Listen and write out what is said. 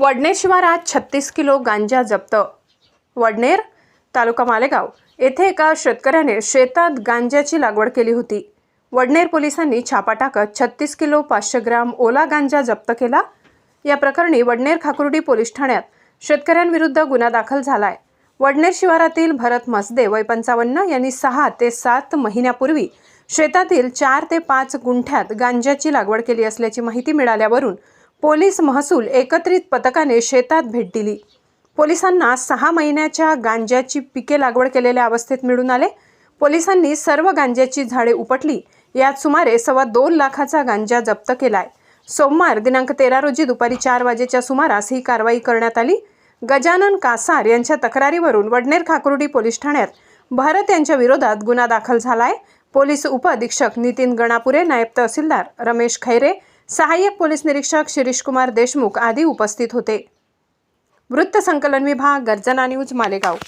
वडनेर शिवारात छत्तीस किलो गांजा जप्त. वडनेर तालुका मालेगाव येथे एका शेतकऱ्याने शेतात गांजाची लागवड केली होती. वडनेर पोलिसांनी छापा टाकत छत्तीस किलो पाचशे ग्राम ओला गांजा जप्त केला. या प्रकरणी वडनेर खाकुर्डी पोलीस ठाण्यात शेतकऱ्यांविरुद्ध गुन्हा दाखल झाला आहे वडनेर शिवारातील भरत मसदे वय पंचावन्न यांनी सहा ते सात महिन्यापूर्वी शेतातील चार ते पाच गुंठ्यात गांजाची लागवड केली असल्याची माहिती मिळाल्यावरून पोलीस महसूल एकत्रित पथकाने शेतात भेट दिली. पोलिसांना सहा महिन्याच्या गांज्याची पिके लागवड केलेल्या अवस्थेत मिळून आले. पोलिसांनी सर्व गांज्याची झाडे उपटली. यात सुमारे सव्वा दोन लाखाचा गांजा जप्त केलाय. सोमवार दिनांक तेरा रोजी दुपारी चार वाजेच्या सुमारास ही कारवाई करण्यात आली. गजानन कासार यांच्या तक्रारीवरून वडनेर खाकुर्डी पोलीस ठाण्यात भारत यांच्या विरोधात गुन्हा दाखल झालाय. पोलीस उपअधीक्षक नितीन गणापुरे नायब तहसीलदार रमेश खैरे सहाय्यक पोलीस निरीक्षक शिरीष कुमार देशमुख आदी उपस्थित होते. वृत्त संकलन विभाग गर्जना न्यूज मालेगाव.